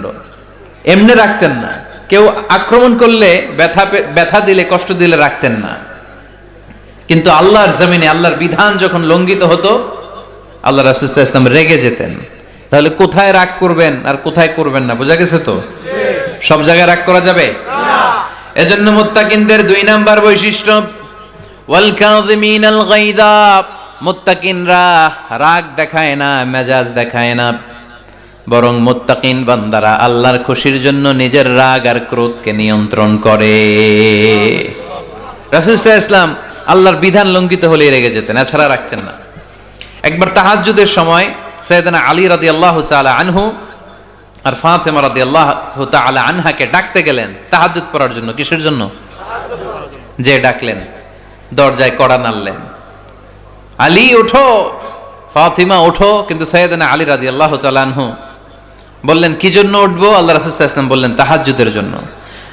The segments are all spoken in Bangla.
প্রচণ্ড এমনি রাখতেন না। কেউ আক্রমণ করলে ব্যথা ব্যথা দিলে, কষ্ট দিলে রাখতেন না। কিন্তু আল্লাহর জমিনে, আল্লাহর বিধান যখন লঙ্ঘিত হতো, আল্লাহ রাসুল ইসলাম রেগে যেতেন। তাহলে কোথায় রাগ করবেন আর কোথায় করবেন না, বোঝা গেছে তো? সব জায়গায় রাগ করা যাবে? এজন্য মুত্তাকিনদের দুই নাম্বার বৈশিষ্ট্য, ওয়াল রাগ দেখায় না, মেজাজ দেখায় না। বরং মুত্তাকিন বান্দারা আল্লাহর খুশির জন্য নিজের রাগ আর ক্রোধকে নিয়ন্ত্রণ করে। রাসূল সাল্লাল্লাহু ইসলাম আল্লাহর বিধান লঙ্ঘিত হলে রেগে যেতেন, এছাড়া রাখতেন না। একবার তাহাজ্জুদের সময় সৈয়দনা আলী রাদিয়াল্লাহু তাআলা আনহু আর ফাতেমা রাদিয়াল্লাহু তাআলা আনহাকে ডাকতে গেলেন তাহাজ্জুদ পড়ার জন্য। কিসের জন্য? যে ডাকলেন, দরজায় কড়া নাড়লেন। আলী, ওঠো! ফাতিমা, ওঠো! কিন্তু সৈয়দনা আলী রাদিয়াল্লাহু তাআলা আনহু বললেন, কি জন্য উঠবো? আল্লাহ ওয়াসাল্লাম বললেন, তাহাজ্জুদের জন্য।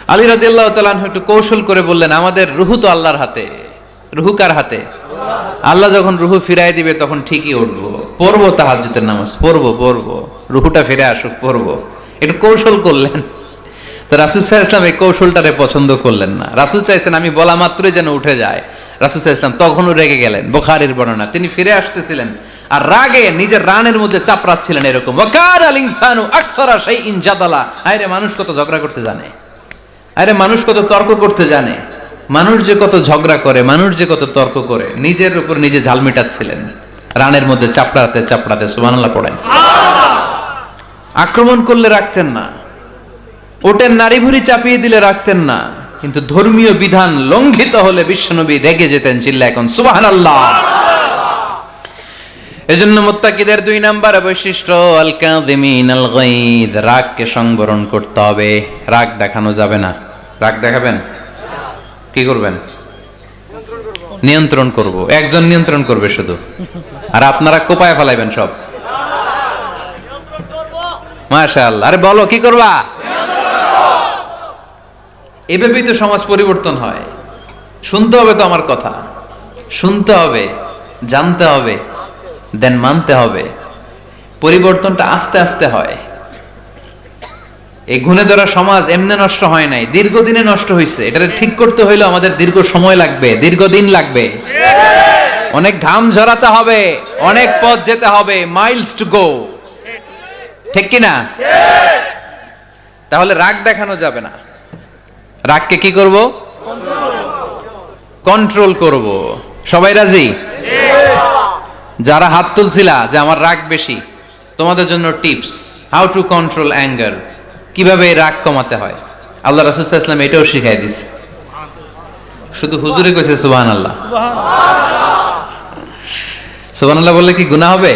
আলী রাদিয়াল্লাহু তাআলা আনহু একটু কৌশল করে বললেন, আমাদের রুহু তো আল্লাহর হাতে। রুহু কার হাতে? আল্লাহ যখন রুহু ফিরাই দিবে, তখন ঠিকই উঠবো। পড়ব তাহাজ্জুদের নামাজ, পড়ব পড়ব। রুহুটা ফিরে আসুক, পড়ব। একটু কৌশল করলেন। তো রাসুল সাহা ইসলাম এই কৌশলটারে পছন্দ করলেন না। রাসুল চাইছেন আমি বলা মাত্রই যেন উঠে যায়। রাসুল সাহা ইসলাম তখনও রেগে গেলেন, বোখারির বর্ণনা। তিনি ফিরে আসতেছিলেন আর রাগে নিজের রানের মধ্যে চাপড়াচ্ছিলেন এরকম। ওয়াকার আল ইনসানু আকসারা সেই ইনজাদালা আরে মানুষ কত ঝগড়া করতে জানে। আরে মানুষ কত তর্ক করতে জানে। মানুষ যে কত ঝগড়া করে মানুষ যে কত তর্ক করে নিজের উপর নিজে ঝাল মেটাচ্ছিলেন। রানের মধ্যে চাপড়াতে চাপড়াতে সুবহানাল্লাহ পড়েন। আক্রমণ করলে রাখতেন না। ওটের নারী ভুড়ি চাপিয়ে দিলে রাখতেন না। কিন্তু ধর্মীয় বিধান লঙ্ঘিত হলে বিশ্বনবী রেগে যেতেন চিল্লা এখন সুবহানাল্লাহ! এজন্য মুত্তাকিদের দুই নাম্বার বৈশিষ্ট্য আল কাযিমিন আল গায়দ রাগকে সংবরণ করতে হবে। রাগ দেখানো যাবে না। রাগ দেখাবেন? কি করবেন? নিয়ন্ত্রণ করব। একজন নিয়ন্ত্রণ করবে শুধু। আর আপনারা কোপায় ফেলাইবেন সব। মাশাআল্লাহ। আরে বলো, কি করবা? এভাবেই তো সমাজ পরিবর্তন হয়। শুনতে হবে তো আমার কথা। শুনতে হবে, জানতে হবে। দেন মানতে হবে। পরিবর্তনটা আস্তে আস্তে হয়। এই গুণে ধরা সমাজ এমনি নষ্ট হয় নাই, দীর্ঘদিনে নষ্ট হয়েছে এটা ঠিক করতে হইলে আমাদের দীর্ঘ সময় লাগবে, দীর্ঘদিন লাগবে। অনেক ঘাম ঝরাতে হবে, অনেক পথ যেতে হবে মাইলস টু গো ঠিক কি না তাহলে রাগ দেখানো যাবে না। রাগকে কি করব? কন্ট্রোল করব। সবাই রাজি? যারা হাত তুলছিলা যে আমার রাগ বেশি, তোমাদের জন্য tips how to control anger কীভাবে এই রাগ কমাতে হয়। আল্লাহ রাসুল ইসলাম এটাও শিখাই দিছে। শুধু হুজুরে কইছে সুবহান আল্লাহ সুবহান আল্লাহ বললে কি গুনাহ হবে?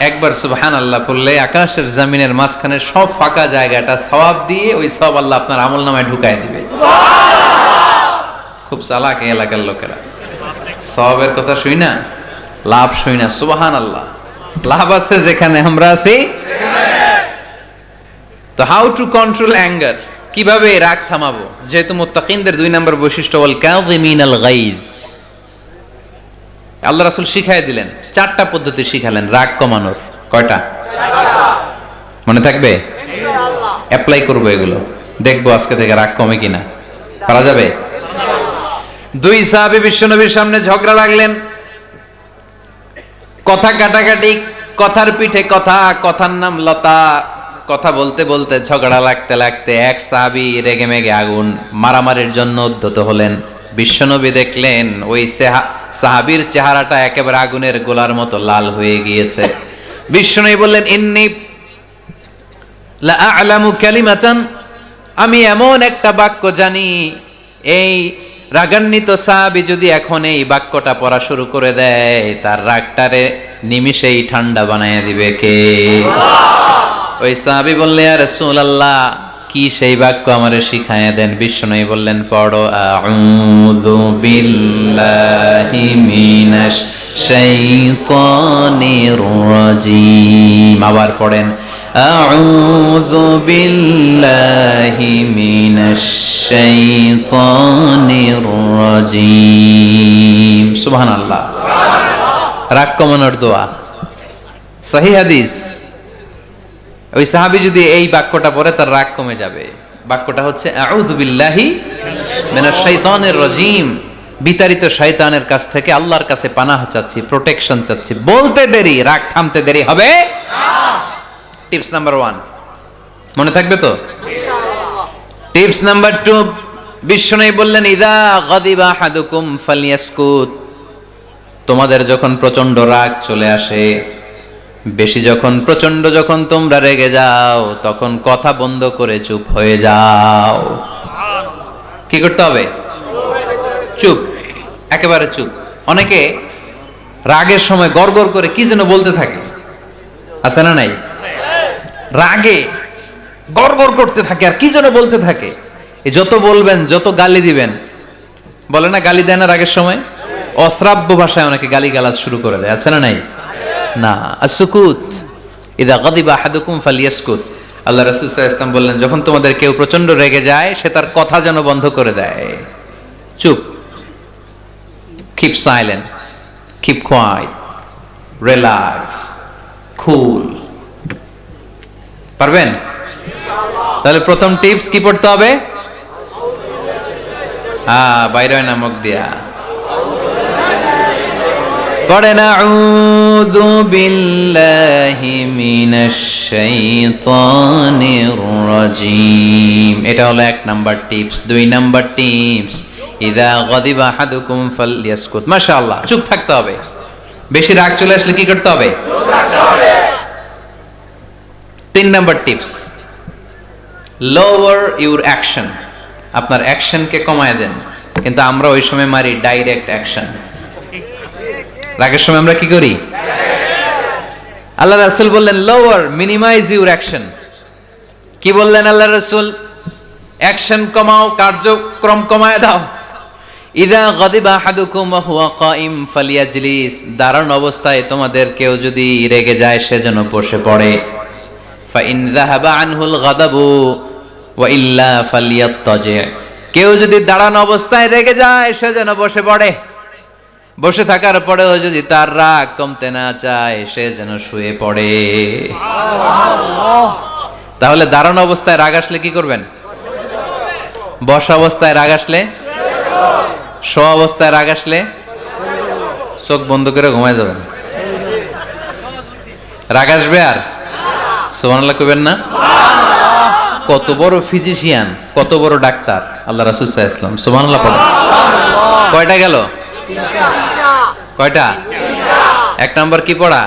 একবার সুবহান আল্লাহ বললে আকাশের জামিনের মাঝখানে সব ফাঁকা জায়গাটা সওয়াব দিয়ে ওই সব আল্লাহ আপনার আমল নামায় ঢুকায় দিবে। খুব চালাক এলাকার লোকেরা। সবের কথা শুই না? লাভ শুই না সুবাহান আল্লাহ লাভ আছে যেখানে আমরা আছি। তো হাউ টু কন্ট্রোল অ্যাঙ্গার কীভাবে রাগ থামাবো? যেহেতু মুত্তাকিনদের দুই নম্বর বৈশিষ্ট্য বল কাযিমিন আল গাইজ। আল্লাহ রাসূল শিখাই দিলেন চারটা পদ্ধতি শিখালেন রাগ কমানোর। কয়টা? মনে থাকবে? অ্যাপ্লাই করব এগুলো। দেখব আজকে থেকে রাগ কমে কিনা। পারা যাবে? দুই সাহাবী বিশ্বনবীর সামনে ঝগড়া লাগলেন। কথা কাটাকাটি, কথার পিঠে কথা, কথার নাম লতা। কথা বলতে বলতে ঝগড়া লাগতে লাগতে এক সাহাবি রেগে মেগে আগুন মারামারির জন্য উদ্ধত হলেন। বিশ্বনবী দেখলেন ওই সেহা- সাহাবীর চেহারাটা একেবারে আগুনের গোলার মতো লাল হয়ে গিয়েছে। বিশ্বনবী বললেন, ইন্নি আ'লামু কালিমাতান, আমি এমন একটা বাক্য জানি, এই রাগান্বিত সাহাবি যদি এখন এই বাক্যটা পড়া শুরু করে দেয়, তার রাগটারে নিমিষেই ঠান্ডা বানায় দিবে কে? ওই সাহাবি বললে আর রাসূলুল্লাহ, কি সেই বাক্য আমারে শিখায় দেন? বিষ্ণু বললেন, পড়ো, আউযু বিল্লাহি মিনাশ শাইতানির রাজিম। আবার পড়েন أعوذ بالله من الشيطان الرجيم سبحان الله রাগ কমানোর দোয়া সহি হাদিস ওই সাহাবি যদি এই বাক্যটা পড়ে তার রাগ কমে যাবে বাক্যটা হচ্ছে আউযু বিল্লাহি মিনাশ শাইতানির রাজিম বিতাড়িত শয়তানের কাছ থেকে আল্লাহর কাছে পানাহ চাচ্ছি প্রোটেকশন চাচ্ছি বলতে দেরি রাগ থামতে দেরি হবে Tips number one. মনে থাকবে তো? টিপস নাম্বার টু বিশ্বনবী বললেন, ইদা গাদিবা হাদুকুম ফালিয়াসকুত। তোমাদের যখন প্রচণ্ড রাগ চলে আসে, বেশি যখন প্রচণ্ড যখন তোমরা রেগে যাও, তখন কথা বন্ধ করে চুপ হয়ে যাও। কি করতে হবে? চুপ, একেবারে চুপ। অনেকে রাগের সময় গড় করে কি যেন বলতে থাকে। আছে না নাই? রাগে, গড়গড় করতে থাকে, আর কি যেন বলতে থাকে? যত বলবেন, যত গালি দিবেন, বলে না গালি দেয় না রাগের সময়? অশ্রাব্য ভাষায় অনেকে গালি গালাজ শুরু করে দেয়, আছে না নাই? না আসুকুত ইদা গদিবা হাদুকুম ফালিয়াসকুত। আল্লাহ রাসূল ওয়াসাল্লাম বললেন, যখন তোমাদের কেউ প্রচণ্ড রেগে যায়, সে তার কথা যেন বন্ধ করে দেয়। চুপ। Keep silent keep quiet relax cool পারবেন? তাহলে প্রথম টিপস কি পড়তে হবে? হ্যাঁ বাইরে নামক দিয়া। পড়েন আউযু বিল্লাহি মিনাশ শাইতানির রাজিম। এটা হলো এক নাম্বার টিপস। দুই নাম্বার টিপস, ইদা গাদিবা আহাদুকুম ফালইয়াসকুত। মাশাআল্লাহ, চুপ থাকতে হবে। বেশি রাগ চলে আসলে কি করতে হবে। তিন number tips lower your action আপনার অ্যাকশনকে কমায় দেন, কিন্তু আমরা ওই সময় মারি ডাইরেক্ট অ্যাকশন রাগের সময় আমরা কি করি? আল্লাহ রাসূল বললেন লোয়ার মিনিমাইজ ইউর অ্যাকশন কি বললেন আল্লাহ রাসূল? অ্যাকশন কমাও, কার্যক্রম কমায় দাও। ইদা গদিবা আহাদুকুম ওয়া হুয়া কাইম ফালিয়াজলিস। দাঁড়ানো অবস্থায় তোমাদের কেউ যদি রেগে যায় সেজন্য বসে পড়ে। ফাইন যাহাবা আনহুল গাদাবু ওয়া ইল্লা ফালিয়াত্তাজি। কেউ যদি দাঁড়ানো অবস্থায় রেগে যায় সে যেন বসে পড়ে। বসে থাকার পরেও যদি তার রাগ কমতে না চায় সে যেন শুয়ে পড়ে। তাহলে দাঁড়ানো অবস্থায় রাগ আসলে কি করবেন? বসা অবস্থায় রাগ আসলে? শো অবস্থায় রাগ আসলে? চোখ বন্ধ করে ঘুমায় যাবেন। রাগ আসবে আর? সোহানাল্লাহ কইবেন না? কত বড় ফিজিশিয়ান কত বড় ডাক্তার? আল্লাহ রাসুল ইসলাম সোহানাল্লাহ পড়ে কয়টা গেল? কয়টা? এক নাম্বার কি পড়া?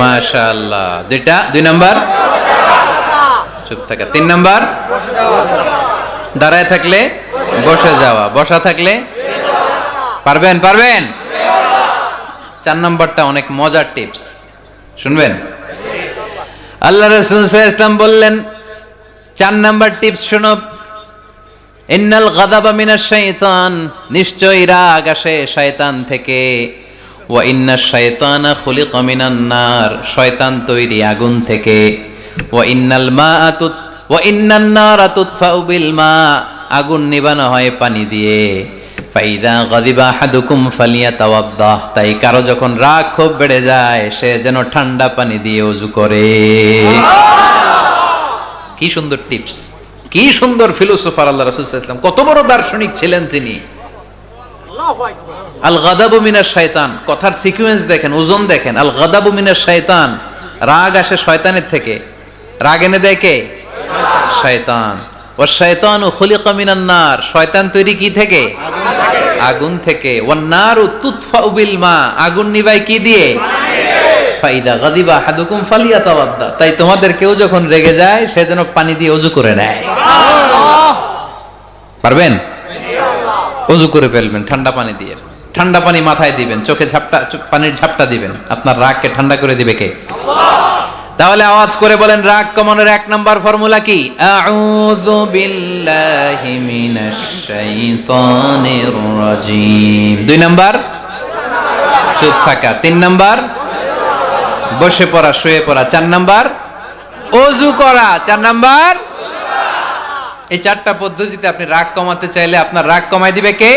মাশাআল্লাহ। দুইটা? দুই নাম্বার? চুপ থাকা। তিন নাম্বার? দাঁড়ায় থাকলে বসে যাওয়া। বসা থাকলে? পারবেন? পারবেন? চার নাম্বারটা অনেক মজার টিপস শুনবেন? আল্লাহ রসুল ইসলাম বললেন, চার নাম্বার টিপস শোনো। ইন্নাল গাদাবা মিনাশ শাইতান, নিশ্চয়ই রাগ আসে শয়তান থেকে। ওয়া ইন্না শাইতানা খুলিকা মিনান শয়তান তৈরি আগুন থেকে। ওয়া ইন্নাল মাআতুত ওয়া ইন্নান নারা তুতফাউ বিল মা, আগুন নিবানো হয় পানি দিয়ে। ফাইদা গাদিবা আহাদুকুম ফালিয়াতাওয়াদ্দাহ তাই কারও যখন রাগ খুব বেড়ে যায় সে যেন ঠান্ডা পানি দিয়ে ওযু করে। কি সুন্দর টিপস। কি সুন্দর ফিলোসোফার আল্লাহ রাসূল সাল্লাল্লাহু কত বড় দার্শনিক ছিলেন তিনি। আল গাদাবু মিনাশ শয়তান কথার সিকোয়েন্স দেখেন ওজন দেখেন। আল গাদাবু মিনাশ শয়তান রাগ আসে শয়তানের থেকে। রাগ এনে দেয় কে? শয়তান। ও শয়তানু খুলিকা মিনান নার। শয়তান তৈরি কি থেকে? আগুন থেকে। ওয়ান নারু তুতফাউ বিল মা। আগুন নিবাই কি দিয়ে? ফাইদা গাদিবা হাদুকুম ফালিয়াতাওয়াদ্দা। তাই তোমাদের কেউ যখন রেগে যায়, সে যেন পানি দিয়ে ওযু করে নেয়। পারবেন? ওযু করে ফেলবেন, ঠান্ডা পানি দিয়ে। ঠান্ডা পানি মাথায় দিবেন, চোখে ঝাপটা পানির ঝাপটা দিবেন। আপনার রাগকে ঠান্ডা করে দিবে কে? তাহলে আওয়াজ করে বলেন, রাগ কমানোর এক নাম্বার ফর্মুলা কি? দুই নাম্বার? চুপ থাকা। তিন নাম্বার? বসে পড়া, শুয়ে পড়া। চার নাম্বার? অজু করা। চার নাম্বার? এই চারটা পদ্ধতিতে আপনি রাগ কমাতে চাইলে আপনার রাগ কমাই দিবে কে?